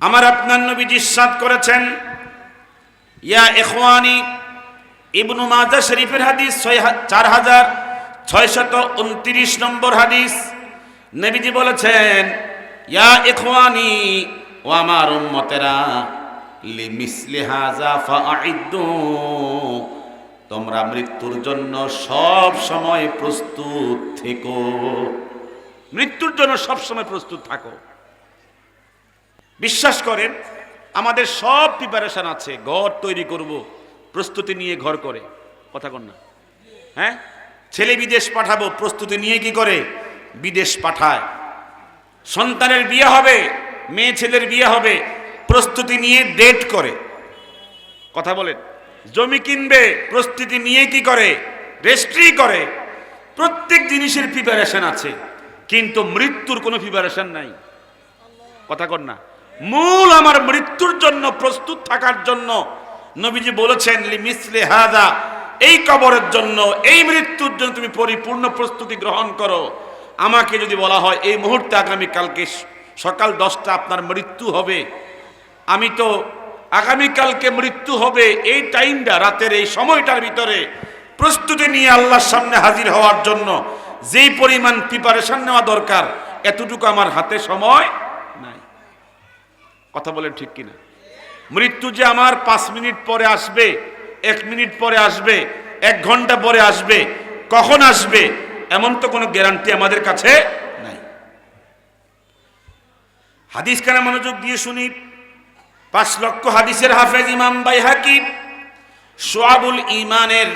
আমার আপনার নবী জিসাদ করেছেন, ইয়া এখওয়ানি ইবনু মাজা শরীফের হাদিস, ছয় চার হাজার ছয়শত উনত্রিশ নম্বর হাদিস। নবীজি বলেছেন, ইয়া এখওয়ানি ও আমার উম্মতেরা লিমিসলি হাজা ফাআইদ্দু, তোমরা মৃত্যুর জন্য সব সময় প্রস্তুত থেকো। মৃত্যুর জন্য সব সময় প্রস্তুত থাকো। বিশ্বাস করেন, আমাদের সব প্রিপারেশন আছে। ঘর তৈরি করব, প্রস্তুতি নিয়ে ঘর করে। কথা কন না। হ্যাঁ? ছেলে বিদেশ পাঠাবো, প্রস্তুতি নিয়ে কি করে? বিদেশ পাঠায়। সন্তানের বিয়ে হবে, মেয়ে ছেলের বিয়ে হবে, প্রস্তুতি নিয়ে ডেট করে। কথা বলেন। জমি কিনবে, প্রস্তুতি নিয়ে কি করে? রেস্ট্রি করে। প্রত্যেক জিনিসের প্রিপারেশন আছে, কিন্তু মৃত্যুর কোনো প্রিপারেশন নাই। কথা কর না। মূল আমার মৃত্যুর জন্য, প্রস্তুত থাকার জন্য নবীজি বলেছেন, লি মিসলে হাদা এই কবরের জন্য, এই মৃত্যুর জন্য তুমি পরিপূর্ণ প্রস্তুতি গ্রহণ করো। আমাকে যদি বলা হয়, এই মুহূর্তে আগামী কালকে সকাল দশটা আপনার মৃত্যু হবে। আমি তো আগামীকালকে মৃত্যু হবে এই টাইমটা, রাতের এই সময়টার ভিতরে প্রস্তুতি নিয়ে আল্লাহর সামনে হাজির হওয়ার জন্য যেই পরিমাণ প্রিপারেশন নেওয়া দরকার, এতটুকু আমার হাতে সময় কথা বলেন ঠিক কিনা? মৃত্যু যে আমার পাঁচ মিনিট পরে আসবে, এক মিনিট পরে আসবে, এক ঘণ্টা পরে আসবে, কখন আসবে, এমন তো কোনো গ্যারান্টি আমাদের কাছে নাই। হাদিস কেন মনোযোগ দিয়ে শুনি। পাঁচ লক্ষ হাদিসের হাফেজ ইমাম বাই হাকিম সোয়াবুল ইমানের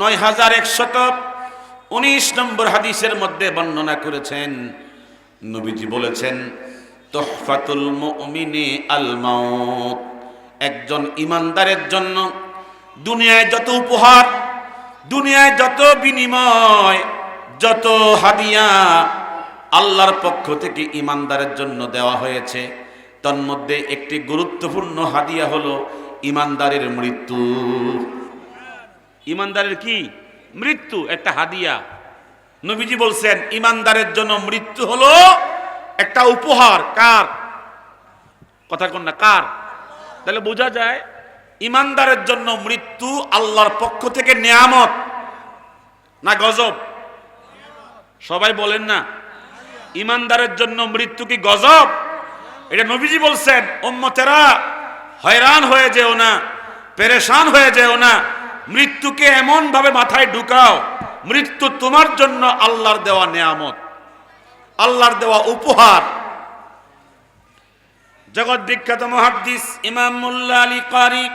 নয় হাজার একশত উনিশ নম্বর হাদিসের মধ্যে বর্ণনা করেছেন। নবীজি বলেছেন তোহফাতুল মুমিনি আল মাউত। একজন ইমানদারের জন্য দুনিয়ায় যত উপহার, দুনিয়ায় যত বিনিময়, যত হাদিয়া আল্লাহর পক্ষ থেকে ইমানদারের জন্য দেওয়া হয়েছে। তন্মধ্যে একটি গুরুত্বপূর্ণ হাদিয়া হলো ইমানদারের মৃত্যু। ইমানদারের কি? মৃত্যু, একটা হাদিয়া। নবীজি বলছেন, ইমানদারের জন্য মৃত্যু হলো একটা উপহার, কার? কথা কোন না, কার? তাহলে বোঝা যায়, ইমানদারের জন্য মৃত্যু আল্লাহর পক্ষ থেকে নেয়ামত, না গজব? সবাই বলেন না, ইমানদারের জন্য মৃত্যু কি গজব? এটা নবীজি বলছেন, উম্মতেরা হয়রান হয়ে যেও না, পেরেশান হয়ে যেও না, মৃত্যুকে এমন ভাবে মাথায় ঢুকাও, মৃত্যু তোমার জন্য আল্লাহর দেওয়া নেয়ামত। আল্লাহর দেওয়া উপহার। জগৎ বিখ্যাত মহাদ্দিস ইমাম মুল্লা আলী কারি,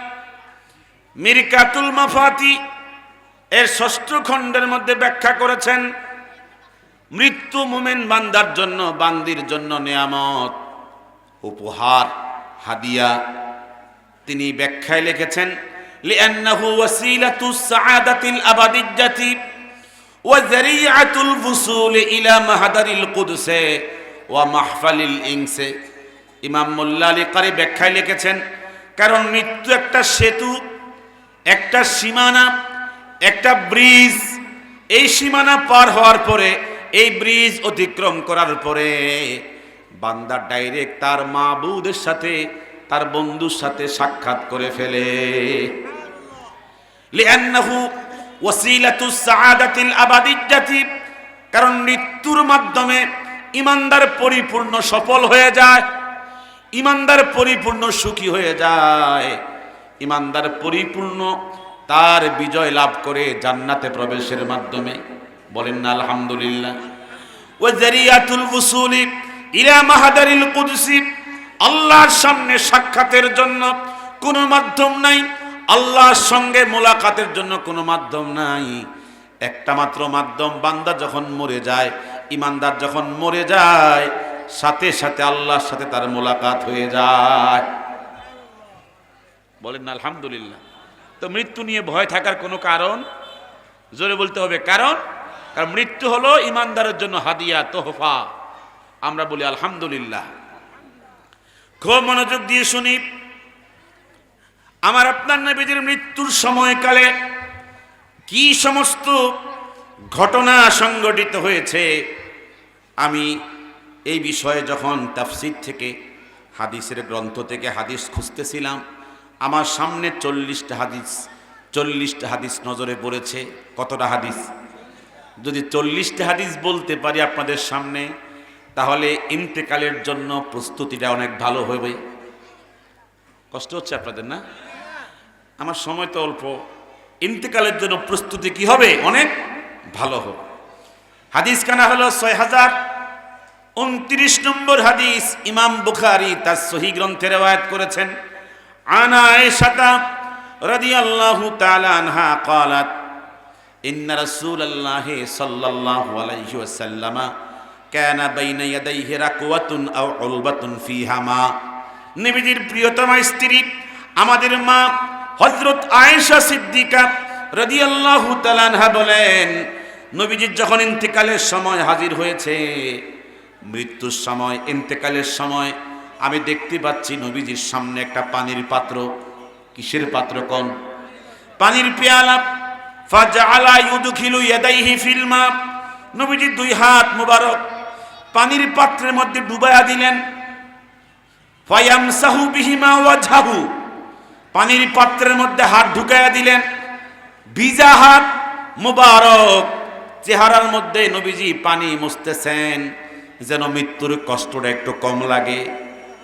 মিরকাতুল মাফাতি, এর ষষ্ঠ খণ্ডের মধ্যে ব্যাখ্যা করেছেন, মৃত্যু মুমেন বান্দার জন্য, বান্দির জন্য নিয়ামত, উপহার, হাদিয়া। তিনি ব্যাখ্যায় লিখেছেন, লিআন্নাহু ওয়াসিলাতু সাআদাতিল আবাদিজ্জাতি ফুসুল ইলা মাহাদারিল কুদসে ওয়া মাহফালিল ইনসে ইমাম মোল্লা আলী কারি ব্যাখ্যায় লিখেছেন, কারণ মৃত্যু একটা সেতু, একটা সীমানা, একটা ব্রিজ। এই সীমানা পার হওয়ার পরে এই ব্রিজ অতিক্রম করার পরে বান্দা ডাইরেক্ট তার মা মাবুদের সাথে, তার বন্ধুর সাথে সাক্ষাৎ করে ফেলে। লিআন্নাহু কারণ মৃত্যুর মাধ্যমে ইমানদার পরিপূর্ণ সফল হয়ে যায়, ইমানদার পরিপূর্ণ সুখী হয়ে যায়। ইমানদার পরিপূর্ণ তার বিজয় লাভ করে জান্নাতে প্রবেশের মাধ্যমে। বলেন না, আলহামদুলিল্লাহ। ও মাহাদারিল আল্লাহর সামনে সাক্ষাতের জন্য কোনো মাধ্যম নাই। আল্লাহর সঙ্গে মোলাকাতের জন্য কোনো মাধ্যম নাই। একটা মাত্র মাধ্যম, বান্দা যখন মরে যায়, ইমানদার যখন মরে যায়, সাথে সাথে আল্লাহর সাথে তার মোলাকাত হয়ে যায়। বলেন না, আলহামদুলিল্লাহ। তো মৃত্যু নিয়ে ভয় থাকার কোনো কারণ? জোরে বলতে হবে, কারণ? কারণ মৃত্যু হলো ইমানদারের জন্য হাদিয়া, তোহফা। আমরা বলি, আলহামদুলিল্লাহ। খুব মনোযোগ দিয়ে শুনি। আমার আপনার নবীজির মৃত্যুর সময়কালে কি সমস্ত ঘটনা সংঘটিত হয়েছে, আমি এই বিষয়ে যখন তাফসির থেকে, হাদিসের গ্রন্থ থেকে হাদিস খুঁজতেছিলাম, আমার সামনে চল্লিশটা হাদিস চল্লিশটা হাদিস নজরে পড়েছে। কতটা হাদিস? যদি চল্লিশটা হাদিস বলতে পারি আপনাদের সামনে, তাহলে ইন্তেকালের জন্য প্রস্তুতিটা অনেক ভালো হবে। কষ্ট হচ্ছে আপনাদের না আমার সময় তো অল্প ইন্তেকালের জন্য প্রস্তুতি কি হবে অনেক ভালো হবে হাদিস কানা হলো ছয় হাজার উনত্রিশ নম্বর হাদিস ইমাম বুখারি তার সহি গ্রন্থে রেওয়ায়ত করেছেন আনা আয়েশাতা রাদিয়াল্লাহু তাআলা আনহা قالت إن رسول الله صلى الله عليه وسلم كان بين يديه ركوة أو علبة فيها ماء নবীজির প্রিয়তমা স্ত্রী, আমাদের মা হজরত আয়েশা সিদ্দিকা রাদিয়াল্লাহু তাআলা আনহা বলেন, নবীজির যখন ইন্তেকালের সময় হাজির হয়েছে, মৃত্যুর সময়, ইন্তেকালের সময়, আমি দেখতে পাচ্ছি নবীজির সামনে একটা পানির পাত্র। কিসের পাত্র কোন? পানির পেয়ালা। ফাজআলা ইউদখিলু ইয়াদাইহি ফিল মা। নবীজি দুই হাত মুবারক পানির পাত্রের মধ্যে ডুবায়া দিলেন। ফায়ামসাহু বিহিমা ওয়াজহাহু পানির পাত্রের মধ্যে হাত ঢুকায়া দিলেন। ভিজা হাত মুবারক। চেহারার মধ্যে নবীজি পানি মুছতেছেন। যেন মৃত্যুর কষ্টটা একটু কম লাগে,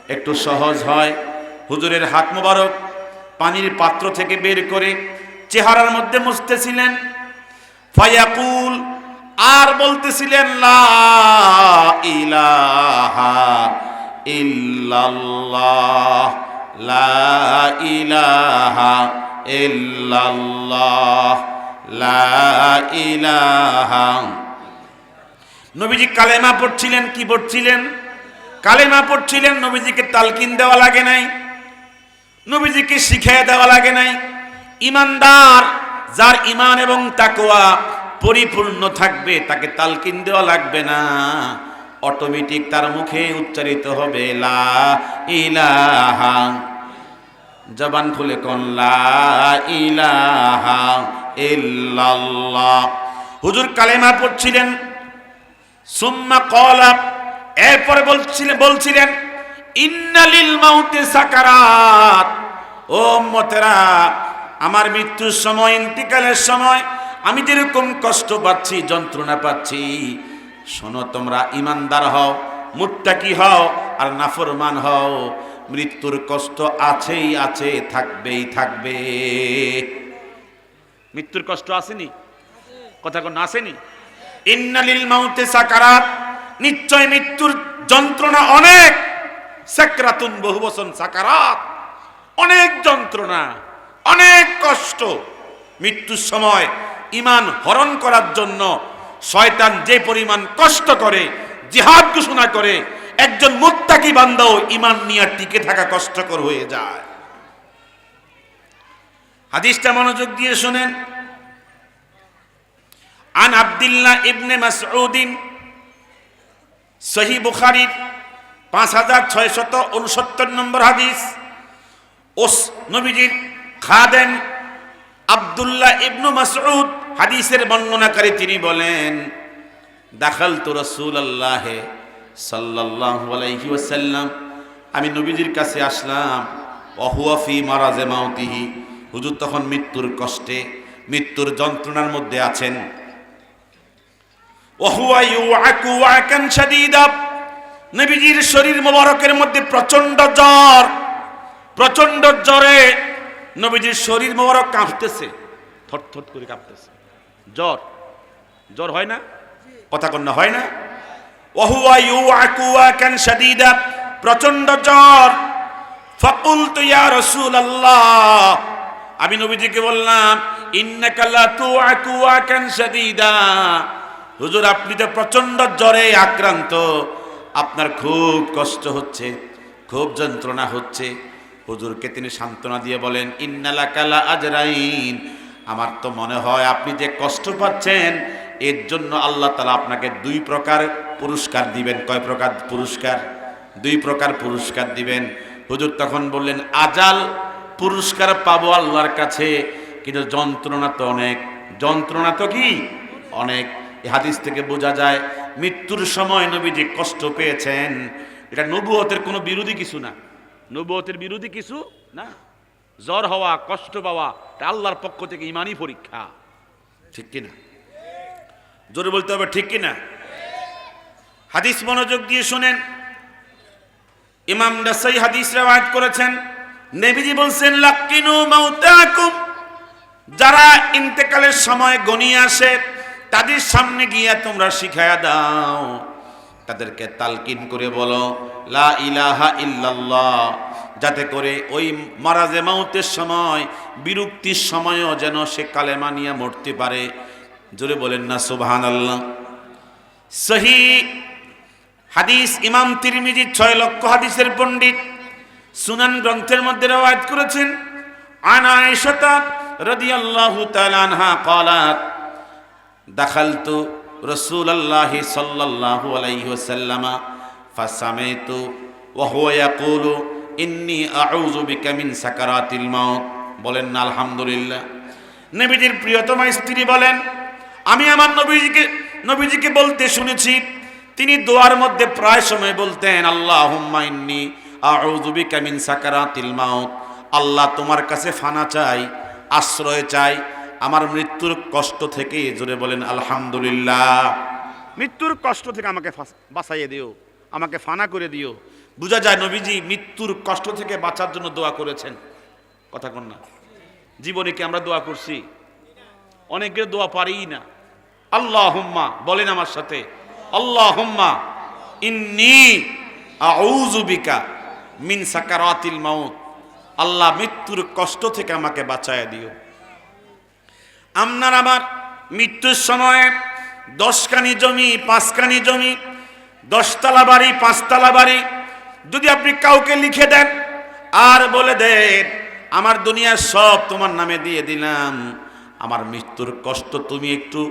একটু সহজ হয়। হুজুরের হাত মুবারক পানির পাত্র থেকে বের করে চেহারার মধ্যে মুছতেছিলেন। ফায়াকুল আর বলতেছিলেন, লা ইলাহা ইল্লাল্লাহ, লা ইলাহা ইল্লাল্লাহ, লা ইলাহা। নবীজি কালেমা পড়ছিলেন, কি পড়ছিলেন? কালেমা পড়ছিলেন, নবীজিকে তালকিন দেওয়া লাগে নাই, নবীজিকে শিখিয়ে দেওয়া লাগে নাই। ইমানদার যার ইমান এবং তাকোয়া পরিপূর্ণ থাকবে, তাকে তালকিন দেওয়া লাগবে না। অটোমেটিক তার মুখে উচ্চারিত হবে, লা ইলাহা। জবান খুলে কোন, লা ইলাহা ইল্লাল্লাহ। হুজুর কালেমা পড়ছিলেন, সুম্মা কলা এরপরে বলছিলেন বলছিলেন, ইন্নালিল মাউতে সাকারাত। ও মতেরা আমার মৃত্যুর সময়, ইন্তিকালের সময়, আমি যেরকম কষ্ট পাচ্ছি, যন্ত্রণা পাচ্ছি শোনো তোমরা ইমানদার হও, মুত্তাকি হও আর নাফরমান হও। মৃত্যুর কষ্ট আছেই আছে, থাকবেই থাকবে। মৃত্যুর কষ্ট আসেনি? কথা কোন আসেনি? ইন্নালিল মাউতে সাকারাত, নিশ্চয় মৃত্যুর যন্ত্রণা অনেক। সাকরাতুন বহু বচন সাকারাত, অনেক যন্ত্রণা, অনেক কষ্ট। মৃত্যুর সময় ইমান হরণ করার জন্য শয়তান যে পরিমাণ কষ্ট করে, জিহাদ ঘোষণা করে, একজন মুত্তাকি বান্দাও ইমান নিয়ে টিকে থাকা কষ্টকর হয়ে যায়। হাদিসটা মনোযোগ দিয়ে শুনেন। আন আব্দুল্লাহ ইবনে মাসউদিন, সহি বুখারির পাঁচ হাজার ছয়শত উনসত্তর নম্বর হাদিস। ওস নবীজির খাদেন আব্দুল্লাহ ইবনু মাসউদ হাদিসের বর্ণনাকারী তিনি বলেন দাখাল তো রসুল আল্লাহে সাল্লাল্লাহু আলাইহি ওয়াসাল্লাম। আমি নবীজির কাছে আসলাম অহুয়াফি মারাজে মাউতিহি। হুজুর তখন মৃত্যুর কষ্টে, মৃত্যুর যন্ত্রণার মধ্যে আছেন। নবীজির শরীর মোবারকের মধ্যে প্রচণ্ড জ্বর প্রচণ্ড জ্বরে নবীজির শরীর মোবারক কাঁপতেছে, থরথর করে কাঁপতেছে। জ্বর। জ্বর হয় না? কথা কন্যা হয় না? ওহুয়া ইউআকু ওয়াকান শাদীদা। প্রচণ্ড জ্বর। ফাকুলতু ইয়া রাসূলুল্লাহ। আমি নবীজিকে বললাম, ইন্নাকা লা তুআকু ওয়াকান শাদীদা। হুজুর, আপনি তো প্রচণ্ড জ্বরে আক্রান্ত, আপনার খুব কষ্ট হচ্ছে, খুব যন্ত্রণা হচ্ছে। হুজুরকে তিনি সান্ত্বনা দিয়ে বলেন ইন্নালা কালা আজরাইন। আমার তো মনে হয় আপনি যে কষ্ট পাচ্ছেন, এর জন্য আল্লাহ তালা আপনাকে দুই প্রকার পুরস্কার দিবেন। কয় প্রকার পুরস্কার? দুই প্রকার পুরস্কার দিবেন। হুজুর তখন বললেন, আজাল পুরস্কার পাবো আল্লাহর কাছে, কিন্তু যন্ত্রণা তো অনেক। যন্ত্রণা তো কি? অনেক। হাদিস থেকে বোঝা যায়, মৃত্যুর সময় নবী যে কষ্ট পেয়েছেন, এটা নবুয়তের কোনো বিরোধী কিছু না। নবতের বিরোধী কিছু না। জ্বর হওয়া, কষ্ট পাওয়া এটা আল্লাহর পক্ষ থেকে ইমানই পরীক্ষা। ঠিক কিনা? জোরে বলতে হবে ঠিক কিনা? হাদিস মনোযোগ দিয়ে শুনেন। ইমাম নাসাই হাদিস রেওয়ায়াত করেছেন। নবীজি বলছেন, লাক্কিনু মাউতাকুম। যারা ইন্তেকালের সময় গনিয়ে আসে, তাদের সামনে গিয়া তোমরা শিখায়া দাও। তাদেরকে তালকিন করে বলো, লা ইলাহা ইল্লাল্লাহ। যাতে করে ওই মারাজে মাউতের সময় বিরক্তির সময়ও যেন সে কালেমা নিয়ে মরতে পারে জোরে বলেন না সুবহানাল্লাহ সহি হাদিস ইমাম তিরমিজি ছয় লক্ষ হাদিসের পণ্ডিত সুনান গ্রন্থের মধ্যে রওয়ায়াত করেছেন আন আয়েশাতা রাদিয়াল্লাহু তাআলা আনহা قالت دخلت رسول الله صلى الله عليه وسلم فسمعت وهو يقول ইন্নি আউজুবি মিন সাকারাতিল মাউত। বলেন না আলহামদুলিল্লাহ। নবীজির প্রিয়তমা স্ত্রী বলেন, আমি আমার নবীজিকে নবীজিকে বলতে শুনেছি। তিনি দোয়ার মধ্যে প্রায় সময় বলতেন আল্লাহ ইন্নি আউজুবি মিন সাকারাতিল মাউত। আল্লাহ তোমার কাছে ফানা চাই, আশ্রয় চাই। আমার মৃত্যুর কষ্ট থেকে জোরে বলেন, আলহামদুলিল্লাহ। মৃত্যুর কষ্ট থেকে আমাকে বাঁচাইয়ে দিও। আমাকে ফানা করে দিও। বোঝা যায় নবীজি মৃত্যুর কষ্ট থেকে বাঁচার জন্য দোয়া করেছেন। কথা কন না। জীবনে কি আমরা দোয়া করছি? অনেকের দোয়া পারিই না। আল্লাহ হুম্মা বলেন আমার সাথে। আল্লাহ হুম্মা ইন্নি আউযু বিকা মিন সাকারাতিল মাউত। আল্লাহ মৃত্যুর কষ্ট থেকে আমাকে বাঁচায় দিও। আপনার আমার মৃত্যুর সময় দশখানি জমি, পাঁচখানি জমি দশতলা বাড়ি, পাঁচতলা বাড়ি, যদি আপনি কাউকে লিখে দেন আর বলে দেন, আমার দুনিয়ার সব তোমার নামে দিয়ে দিলাম। আমার মৃত্যুর কষ্ট তুমি একটু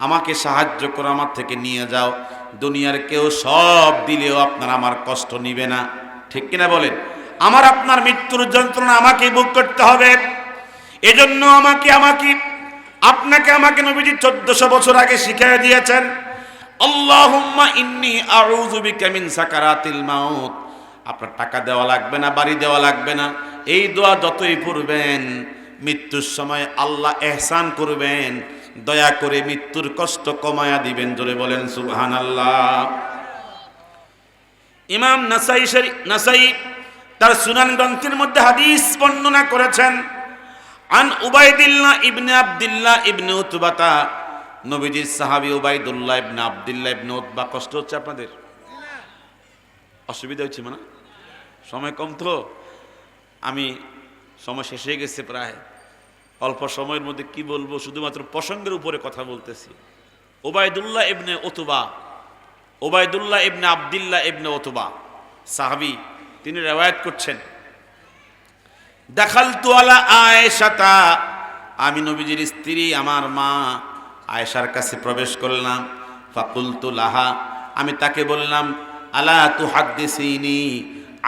আমাকে সাহায্য করো, আমার থেকে নিয়ে যাও। দুনিয়ার কেউ সব দিলেও আপনার আমার কষ্ট নিবে না। ঠিক কিনা বলেন? আমার আপনার মৃত্যুর যন্ত্রণা আমাকে বুক করতে হবে। এজন্য আমাকে আমাকে, আপনাকে আমাকে নবীজি চোদ্দশো বছর আগে শিখিয়ে দিয়েছেন আল্লাহুম্মা ইন্নি আউযু বিকা মিন সাকারাতিল মাউত। আপনার টাকা দেওয়া লাগবে না, বাড়ি দেওয়া লাগবে না। এই দোয়া যতই পড়বেন, মৃত্যুর সময় আল্লাহ এহসান করবেন। দয়া করে মৃত্যুর কষ্ট কমায়া দিবেন, জোরে বলেন সুবহানাল্লাহ। ইমাম নাসাই নাসাই তার সুনান গ্রন্থের মধ্যে হাদিস বর্ণনা করেছেন, আন উবাইদিল্লাহ ইবনে আব্দুল্লাহ ইবনে উতবাতা নবীজির সাহাবী উবাইদুল্লাহ ইবনে আব্দুল্লাহ ইবনে উতবা, কষ্ট হচ্ছে আপনাদের? অসুবিধা হচ্ছে মানে? সময় কম তো। আমি সময় শেষ হয়ে গেছে প্রায়। অল্প সময়ের মধ্যে কি বলব? শুধুমাত্র প্রসঙ্গের উপরে কথা বলতেছি। ওবায়দুল্লাহ ইবনে ওতুবা ওবায়দুল্লাহ ইবনে আবদুল্লাহ ইবনে ওতুবা সাহাবি, তিনি রেওয়ায়ত করছেন। দেখাল তোয়ালা আয়েশাতা, আমি নবীজির স্ত্রী, আমার মা আয়েশার কাছে প্রবেশ করলাম। ফাকুলতু লাহা, আমি তাকে বললাম, আলা তু হাদ্দিসিনি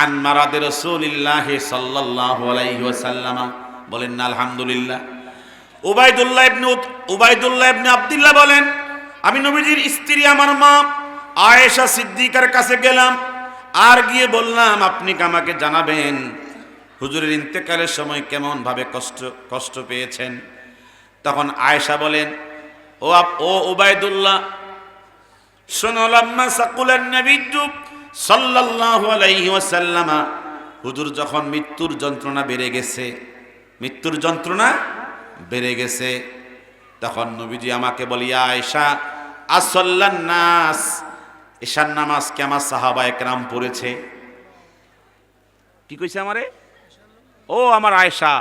আন মারাদে রাসূলিল্লাহ সাল্লাল্লাহু আলাইহি বলেন, না, আলহামদুলিল্লাহ। উবাইদুল্লাহ ইবনে উবাইদুল্লাহ ইবনে আব্দুল্লাহ বলেন, আমি নবীজির স্ত্রী, আমার মা, আয়েশা সিদ্দিকার কাছে গেলাম। আর গিয়ে বললাম, আপনি আমাকে জানাবেন? হুজুরের ইন্তেকালের সময় কেমন ভাবে কষ্ট কষ্ট পেয়েছেন? তখন আয়েশা বলেন ও ও উবাইদুল্লাহ শোনো, লাম্মা সাকুলের নবীজু সাল্লাল্লাহু আলাইহি ওয়াসাল্লামা, হুজুর যখন মৃত্যুর যন্ত্রণা বেড়ে গেছে, মৃত্যুর যন্ত্রণা বেড়ে গেছে, তখন নবীজি আমাকে বলি আয়েশা, আসল্লান নাস নামাজ কে আমার সাহাবা একরাম পড়েছে? কি কইছে আমারে? ও আমার আয়েশা,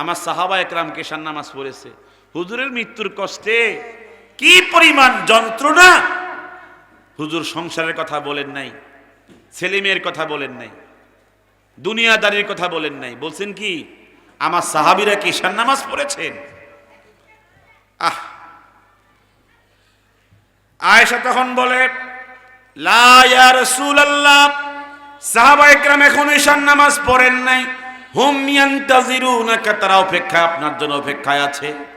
আমার সাহাবা একরাম কেশান নামাজ পড়েছে? হুজুরের মৃত্যুর কষ্টে কি পরিমাণ যন্ত্রণা? হুজুর সংসারের কথা বলেন নাই, ছেলে মেয়ের কথা বলেন নাই, দুনিয়াদারির কথা বলেন নাই। বলছেন কি, আমার সাহাবিরা কি ঈশান নামাজ পড়েছেন? আহ! আয়েশা তখন বলে নামাজ পড়েন নাই। হুম তারা অপেক্ষা আপনার জন্য অপেক্ষায় আছে।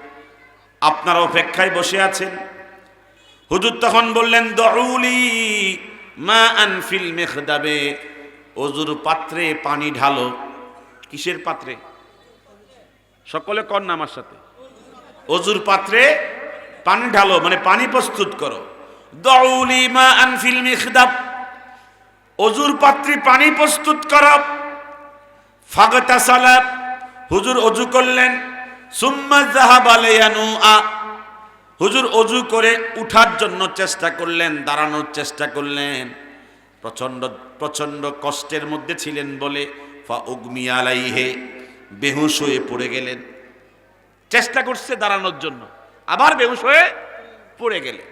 আপনার অপেক্ষায় বসে আছেন। হুজুর তখন বললেন, দউলি মা আনফিল মেখদাবে, অজুর পাত্রে পানি ঢালো। কিসের পাত্রে? সকলে কর না আমার সাথে। অজুর পাত্রে পানি ঢালো মানে পানি প্রস্তুত করো। দউলি মা আনফিল মিখদাব, অজুর পাত্রে পানি প্রস্তুত করো। ফাগতা সালাব হুজুর অজু করলেন। হুজুর অজু করে উঠার জন্য চেষ্টা করলেন, দাঁড়ানোর চেষ্টা করলেন। প্রচণ্ড প্রচণ্ড কষ্টের মধ্যে ছিলেন বলে ফা উগমি বেহুশ হয়ে পড়ে গেলেন। চেষ্টা করছে দাঁড়ানোর জন্য, আবার বেহুশ হয়ে পড়ে গেলেন।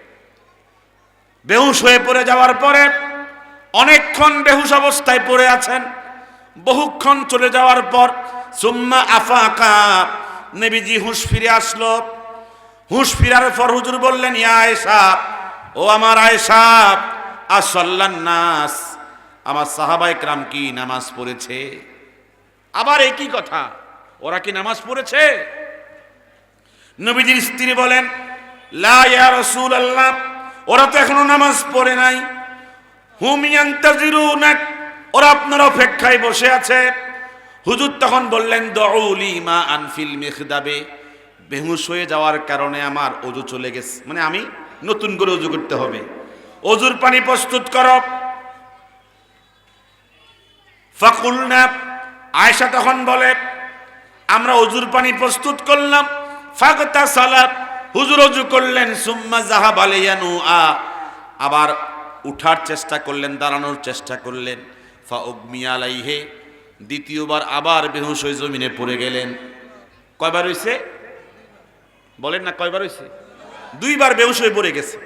বেহুশ হয়ে পড়ে যাওয়ার পরে অনেকক্ষণ বেহুশ অবস্থায় পড়ে আছেন। বহুক্ষণ চলে যাওয়ার পর সুম্মা আফাকা নেবিজি হুঁশ ফিরে আসলো। হুঁশ ফিরার পর হুজুর বললেন, ইয়া আয়েশা, ও আমার আয়েশা নাস, আমার সাহাবাই ক্রাম কি নামাজ পড়েছে? আবার একই কথা, ওরা কি নামাজ পড়েছে? নবীজির স্ত্রী বলেন, লা ইয়া রাসূলুল্লাহ, ওরা তো এখনও নামাজ পড়ে নাই। হুম ইয়ান্তাজিরুনাক, ওরা আপনার অপেক্ষায় বসে আছে। হুজুর তখন বললেন দউলি মা আনফিল মিখদাবে। বেহুশ হয়ে যাওয়ার কারণে আমার অজু চলে গেছে। মানে আমি নতুন করে অজু করতে হবে। অজুর পানি প্রস্তুত করো। ফাকুলনা, আয়েশা তখন বলে, আমরা অজুর পানি প্রস্তুত করলাম। ফাগতা সালাত, হুজুর অজু করলেন, সুম্মা জাহাব আলাইয়ানু আ আবার উঠার চেষ্টা করলেন, দাঁড়ানোর চেষ্টা করলেন। ফা উগমিয়া আলাইহে দ্বিতীয়বার আবার বেহুশ হয়ে জমিনে পড়ে গেলেন। কয়বার হইছে? বলেন না, কয়বার হইছে? দুইবার বেহুশ হয়ে পড়ে গেছে।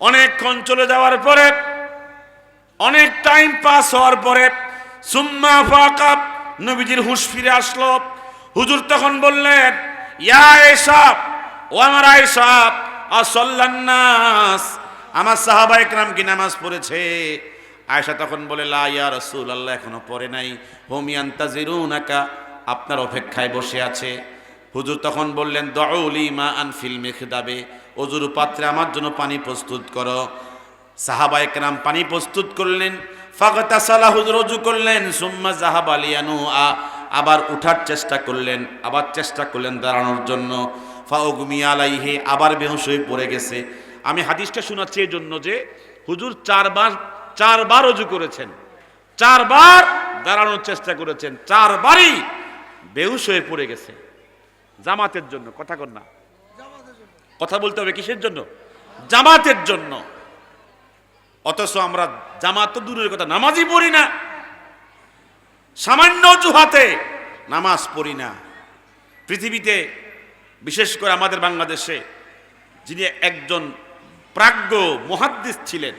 অনেকক্ষণ চলে যাওয়ার পরে, অনেক টাইম পাস হওয়ার পরে, সুম্মা ফাকা, নবীজির হুঁশ ফিরে আসলো। হুজুর তখন বললেন, ইয়া এসাব ও আমার আয়েশাব আসল্লান্নাস আমার সাহাবা একরাম কি নামাজ পড়েছে? আয়েশা তখন বলে, লা ইয়া রাসূল আল্লাহ এখনও পড়ে নাই। হোম ইয়ান্তাজিরুনাকা, আপনার অপেক্ষায় বসে আছে। হুজুর তখন বললেন দউলি মা আনফিল মেখদাবে, অজুর পাত্রে আমার জন্য পানি প্রস্তুত করো। সাহাবা একরাম পানি প্রস্তুত করলেন ফাগতা সালা হুজুর অজু করলেন, সুম্মা জাহাব আলিয়ানু আ আবার উঠার চেষ্টা করলেন, আবার চেষ্টা করলেন দাঁড়ানোর জন্য। ফাউগমি আলাইহে, আবার বেহুশ হয়ে পড়ে গেছে। আমি হাদিসটা শোনাচ্ছি এই জন্য যে, হুজুর চারবার চারবার অজু করেছেন। চারবার দাঁড়ানোর চেষ্টা করেছেন। চারবারই বেহুশ হয়ে পড়ে গেছে। জামাতের জন্য, কথা কর না। কথা বলতে হবে কিসের জন্য? জামাতের জন্য। অথচ আমরা জামাত তো দূরের কথা, নামাজই পড়ি না। সামান্য অজুহাতে নামাজ পড়ি না। পৃথিবীতে, বিশেষ করে আমাদের বাংলাদেশে যিনি একজন প্রাজ্ঞ মহাদ্দিস ছিলেন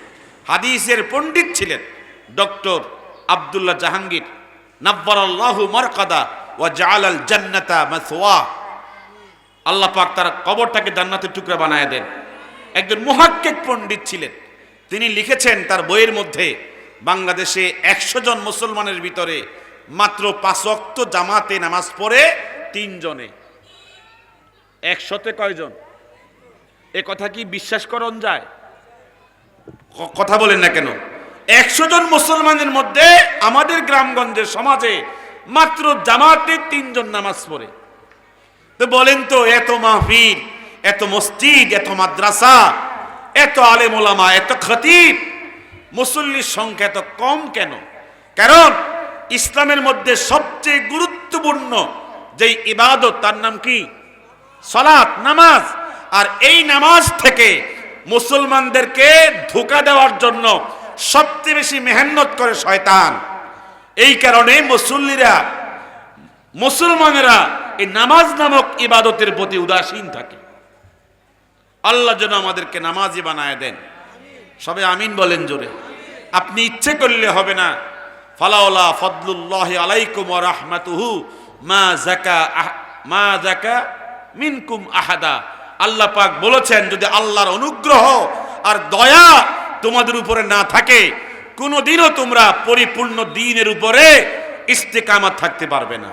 হাদিসের পণ্ডিত ছিলেন ডক্টর আব্দুল্লাহ জাহাঙ্গীর। নাব্বারাল্লাহু মারকাদা ওয়া জাআলাল জান্নাতা মাসওয়া। আল্লাহ পাক তার কবরটাকে জান্নাতের টুকরা বানায় দেন। একজন মুহাক্কিক পণ্ডিত ছিলেন। তিনি লিখেছেন তার বইয়ের মধ্যে, বাংলাদেশে একশো জন মুসলমানের ভিতরে মাত্র পাঁচ অক্ত জামাতে নামাজ পড়ে তিনজনে। একশোতে কয়জন? এ কথা কি বিশ্বাস করন যায়? কথা বলেন না কেন? একশো জন মুসলমানের মধ্যে আমাদের গ্রামগঞ্জের সমাজে মাত্র জামাতে তিনজন নামাজ পড়ে। তো বলেন তো, এত মাহফিল, এত মসজিদ, এত মাদ্রাসা, এত আলেম ওলামা, এত খতিব, মুসল্লির সংখ্যা এত কম কেন? কারণ ইসলামের মধ্যে সবচেয়ে গুরুত্বপূর্ণ যেই ইবাদত, তার নাম কি? সলাৎ, নামাজ। আর এই নামাজ থেকে মুসলমানদেরকে ধোকা দেওয়ার জন্য সবচেয়ে বেশি মেহনত করে শয়তান। এই কারণে মুসল্লিরা, মুসলমানেরা এই নামাজ নামক ইবাদতের প্রতি উদাসীন থাকে। আল্লাহ যেন আমাদেরকে নামাজি বানায় দেন। সবে আমিন বলেন জোরে। আপনি ইচ্ছে করলে হবে না। ফালাউলা ফদলুল্লাহ আলাইকুম রাহমাতুহু মা জাকা মা জাকা মিনকুম আহাদা। আল্লাহ পাক বলেছেন, যদি আল্লাহর অনুগ্রহ আর দয়া তোমাদের উপরে না থাকে, কোনোদিনও তোমরা পরিপূর্ণ দিনের উপরে ইস্তেকামাত থাকতে পারবে না।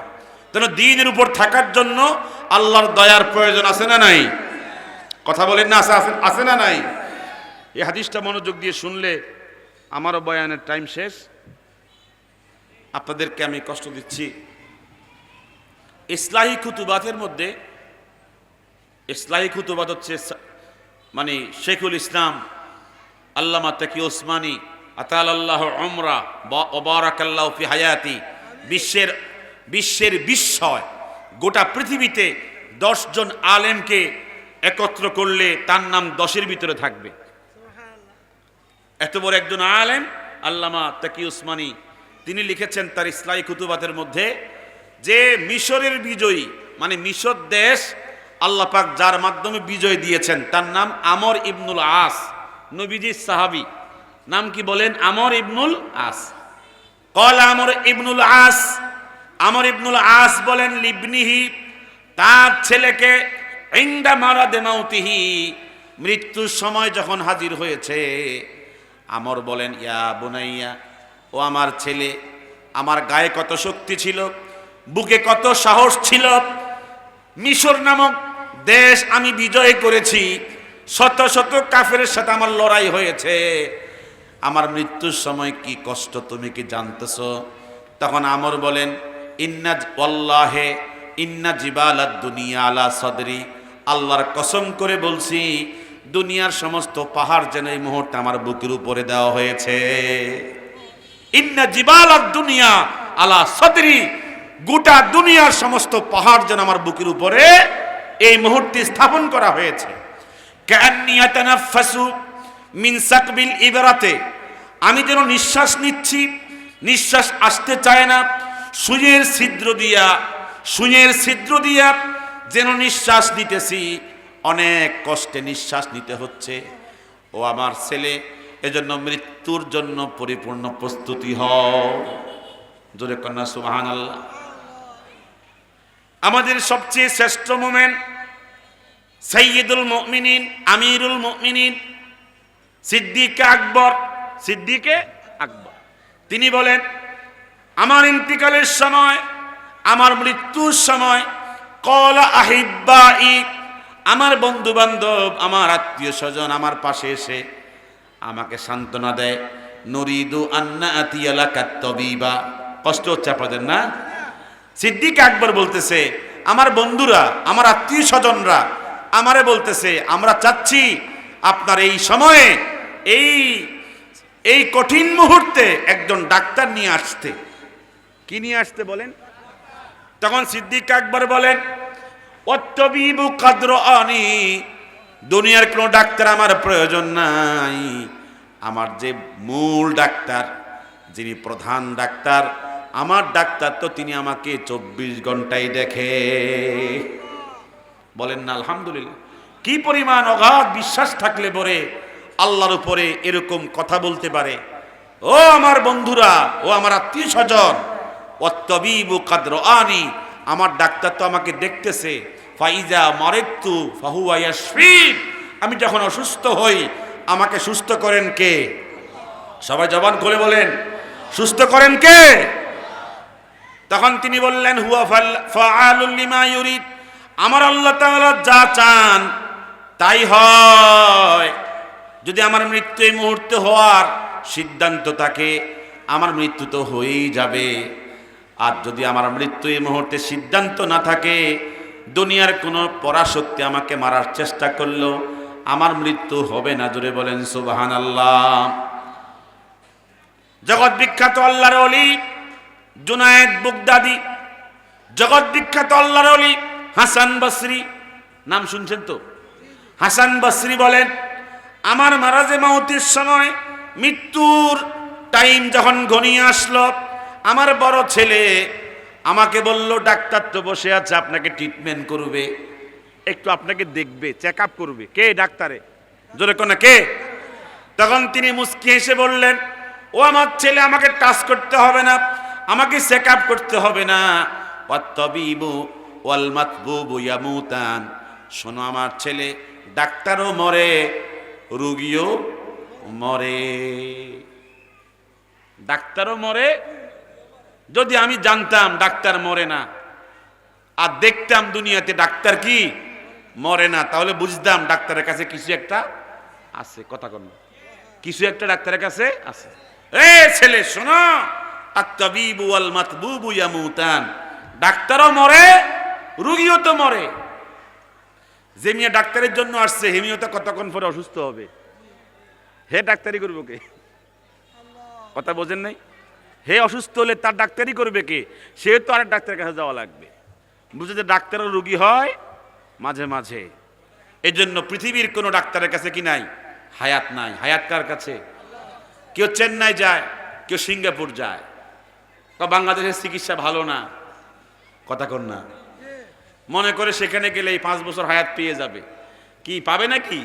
যেন দিনের উপর থাকার জন্য আল্লাহর দয়ার প্রয়োজন আছে না নাই? কথা বলেন না, আছে- আছে না নাই? এই হাদিসটা মনোযোগ দিয়ে শুনলে আমারও বয়ানের টাইম শেষ। আপনাদেরকে আমি কষ্ট দিচ্ছি। ইসলাহী খুতুবাতের মধ্যে ইসলাহী খুতুবাদ হচ্ছে মানে শেখুল ইসলাম, আল্লামা তাকি ওসমানী আতাল আল্লাহ অমরা ওবারাকাল্লাহ ফি হায়াতি, বিশ্বের বিশ্বের বিস্ময়, গোটা পৃথিবীতে দশজন আলেমকে একত্র করলে তার নাম দশের ভিতরে থাকবে। এত বড় একজন আলেম, আল্লামা তাকি উসমানী তিনি লিখেছেন তার ইসলাই কুতুবাতের মধ্যে যে মিশরের বিজয়ী মানে মিশর দেশ আল্লাহ পাক যার মাধ্যমে বিজয় দিয়েছেন, তার নাম আমর ইবনুল আস নবীজি সাহাবি। নাম কি বলেন? আমর ইবনুল আস। কল আমর ইবনুল আস, আমর ইবনুল আস বলেন লিবনিহি, তার ছেলেকে ইন্দা মারা দেমাউতিহি মৃত্যুর সময় যখন হাজির হয়েছে, আমর বলেন, ইয়া বুনাইয়া, ও আমার ছেলে, আমার গায়ে কত শক্তি ছিল, বুকে কত সাহস ছিল, মিশর নামক দেশ আমি বিজয় করেছি। শত শত কাফের সাথে আমার লড়াই হয়েছে। আমার মৃত্যুর সময় কি কষ্ট তুমি কি জানতেছ? তখন আমর বলেন, ইন্না ওয়াল্লাহে ইন্না জিবালাদ দুনিয়া আলা সদরি। আল্লাহর কসম করে বলছি, দুনিয়ার সমস্ত পাহাড় যেন এই মুহূর্তে আমার বুকের উপরে দেওয়া হয়েছে। ইন্না জিবালাদ দুনিয়া আলা সদরি। গোটা দুনিয়ার সমস্ত পাহাড় যেন আমার বুকের উপরে এই মুহূর্তে স্থাপন করা হয়েছে। মিন আমি যেন নিঃশ্বাস নিচ্ছি, নিঃশ্বাস আসতে চায় না। সুইয়ের ছিদ্র দিয়া সুইয়ের ছিদ্র দিয়া যেন নিঃশ্বাস নিতেছি। অনেক কষ্টে নিঃশ্বাস নিতে হচ্ছে। ও আমার ছেলে, এজন্য মৃত্যুর জন্য পরিপূর্ণ প্রস্তুতি হও। কন্যা আল্লাহ আমাদের সবচেয়ে শ্রেষ্ঠ মোমেন্ট সৈয়দুল মুমিনিন, আমিরুল মুমিনিন, সিদ্দিকে আকবর সিদ্দিকে আকবর। তিনি বলেন, আমার ইন্তিকালের সময়, আমার মৃত্যুর সময়, কলা আহিব্বা আমার বন্ধু বান্ধব আমার আত্মীয় স্বজন আমার পাশে এসে আমাকে সান্ত্বনা দেয়, নরিদু আন্না আতিয়ালা কষ্ট হচ্ছে আপনাদের, না? সিদ্দিক আকবর বলতেছে, আমার বন্ধুরা, আমার আত্মীয় স্বজনরা আমারে বলতেছে, আমরা চাচ্ছি আপনার এই সময়ে, এই এই কঠিন মুহূর্তে একজন ডাক্তার নিয়ে আসতে। কি নিয়ে আসতে বলেন? তখন সিদ্দিক আকবর বলেন অত্যবিবু কাদ্র আনি, দুনিয়ার কোনো ডাক্তার আমার প্রয়োজন নাই। আমার যে মূল ডাক্তার, যিনি প্রধান ডাক্তার, আমার ডাক্তার তো তিনি আমাকে চব্বিশ ঘন্টায় দেখে। বলেন না, আলহামদুলিল্লাহ। কি পরিমাণ অগাধ বিশ্বাস থাকলে পরে আল্লাহর উপরে এরকম কথা বলতে পারে? ও আমার বন্ধুরা, ও আমার আত্মীয় স্বজন অত্তবিবু কাদ্র আনি আমার ডাক্তার তো আমাকে দেখতেছে, ফাইজা মারেত্তু ফাহুয়া ইয়াশফিন আমি যখন অসুস্থ হই, আমাকে সুস্থ করেন কে? সবাই জবান খুলে বলেন, সুস্থ করেন কে? তখন তিনি বললেন, হুয়া ফাল- ফাআলুল লিমা ইউরিদ। আমার আল্লাহ তাআলা যা চান, তাই হয়। যদি আমার মৃত্যু এই মুহূর্তে হওয়ার সিদ্ধান্ত থাকে, আমার মৃত্যু তো হয়েই যাবে। আর যদি আমার মৃত্যু এই মুহূর্তে সিদ্ধান্ত না থাকে, দুনিয়ার কোনো পরাশক্তি আমাকে মারার চেষ্টা করল, আমার মৃত্যু হবে না, জোরে বলেন সুবাহান আল্লাহ জগৎ বিখ্যাত আল্লাহর অলি জুনায়েদ বুগদাদি, জগৎ বিখ্যাত আল্লাহর অলি হাসান বসরি, নাম শুনছেন তো? হাসান বসরি বলেন, আমার মারাজে মাউতির সময় মৃত্যুর টাইম যখন ঘনিয়ে আসলো, আমার বড় ছেলে আমাকে বলল, ডাক্তার তো বসে আছে, আপনাকে ট্রিটমেন্ট করবে। একটু আপনাকে দেখবে চেক আপ করবে। কে ডাক্তারে? জোরে কোনা কে? তখন তিনি মুস্কি হেসে বললেন, ও আমার ছেলে, আমাকে টাচ করতে হবে না, আমাকে চেক আপ করতে হবে না। অত্তবিবু ওয়াল মাতবুবু ইয়ামুতান। শোনো আমার ছেলে, ডাক্তারও মরে, রুগীও মরে। ডাক্তারও মরে, যদি আমি জানতাম ডাক্তার মরে না, আর দেখতাম দুনিয়াতে ডাক্তার কি? মরে না, তাহলে বুঝতাম ডাক্তারের কাছে কিছু একটা আছে, কথা কন। কিছু একটা ডাক্তারের কাছে আছে। এ ছেলে, শোনো, আত্তাবিবু ওয়াল মাতবুবু ইয়ামুতান। ডাক্তারও মরে রুগীও তো মরে। যে মিয়া ডাক্তারের জন্য আসছে হেমিও তো কতক্ষণ পরে অসুস্থ হবে? হে ডাক্তারি করব কে? কথা বোঝেন নাই? হে অসুস্থ হলে তার ডাক্তারি করবে কে? সে তো আরেক ডাক্তারের কাছে যাওয়া লাগবে। বুঝে যে ডাক্তারও রুগী হয় মাঝে মাঝে। এই জন্য পৃথিবীর কোনো ডাক্তারের কাছে কি নাই? হায়াত নাই। হায়াত কার কাছে? কেউ চেন্নাই যায়, কেউ সিঙ্গাপুর যায়। বাংলাদেশের চিকিৎসা ভালো না? কথা কর না। মনে করে সেখানে গেলে এই পাঁচ বছর হায়াত পেয়ে যাবে। কি, পাবে নাকি?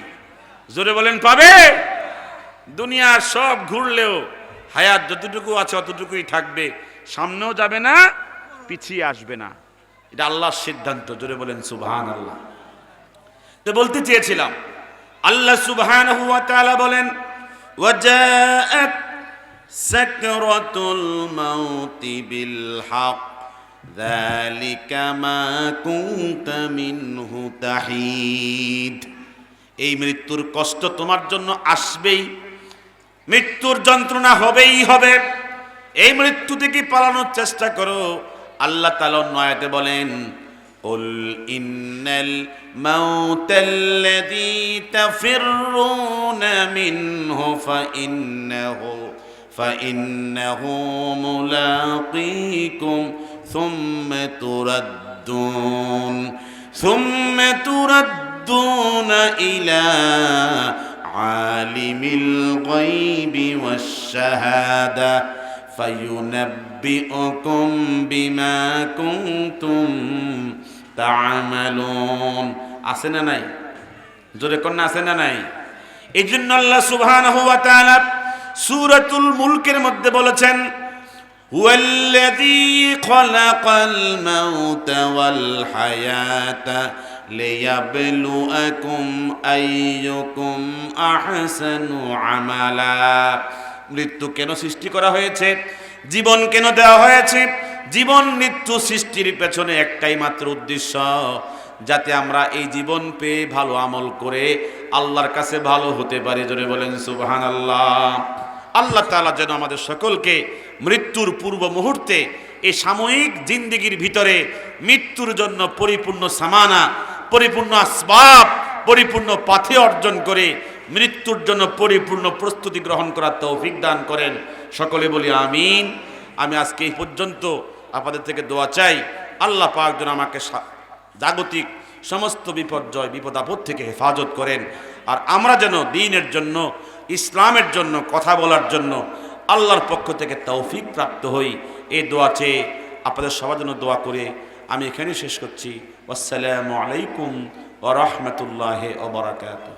জোরে বলেন, পাবে। দুনিয়ার সব ঘুরলেও হায়াত যতটুকু আছে অতটুকুই থাকবে। সামনেও যাবে না, পিছিয়ে আসবে না। এটা আল্লাহর সিদ্ধান্ত, জোরে বলেন সুবহান আল্লাহ তো বলতে চেয়েছিলাম, আল্লাহ সুবহান বলেন সাকরাতুল মাউতি বিল এই মৃত্যুর কষ্ট তোমার জন্য আসবেই মৃত্যুর যন্ত্রণা হবেই হবে এই মৃত্যু থেকে পালানোর চেষ্টা করো আল্লাহ তালা নয়াতে বলেন قل إن الموت الذي تفرون منه فإنه فإنه ملاقيكم ثم تردون ثم تردون إلى عالم الغيب والشهادة فينبئكم بما كنتم تعملون আছে না নাই জোরে কন্যা আছে না নাই এই জন্য আল্লাহ সুবহানাহু ওয়া তাআলা সূরাতুল মুলকের মধ্যে বলেছেন هو الذي خلق الموت والحياة ليبلوكم أيكم أحسن عملا মৃত্যু কেন সৃষ্টি করা হয়েছে জীবন কেন দেওয়া হয়েছে জীবন মৃত্যু সৃষ্টির পেছনে একটাই মাত্র উদ্দেশ্য যাতে আমরা এই জীবন পেয়ে ভালো আমল করে আল্লাহর কাছে ভালো হতে পারি জোরে বলেন সুবহান আল্লাহ আল্লাহ তাআলা যেন আমাদের সকলকে মৃত্যুর পূর্ব মুহূর্তে এই সাময়িক জিন্দিগির ভিতরে মৃত্যুর জন্য পরিপূর্ণ সামানা, পরিপূর্ণ আসবাব, পরিপূর্ণ পাথে অর্জন করে মৃত্যুর জন্য পরিপূর্ণ প্রস্তুতি গ্রহণ করার তৌফিক দান করেন। সকলে বলি আমিন। আমি আজকে এই পর্যন্ত আপনাদের থেকে দোয়া চাই। আল্লাহ পাক যেন আমাকে জাগতিক সমস্ত বিপর্যয়, বিপদ আপদ থেকে হেফাজত করেন। আর আমরা যেন দিনের জন্য ইসলামের জন্য, কথা বলার জন্য আল্লাহর পক্ষ থেকে তৌফিক প্রাপ্ত হই। এই দোয়া চেয়ে আপনাদের সবার জন্য দোয়া করে আমি এখানেই শেষ করছি। আসসালামু আলাইকুম ও রহমতুল্লাহ ওবরাকাত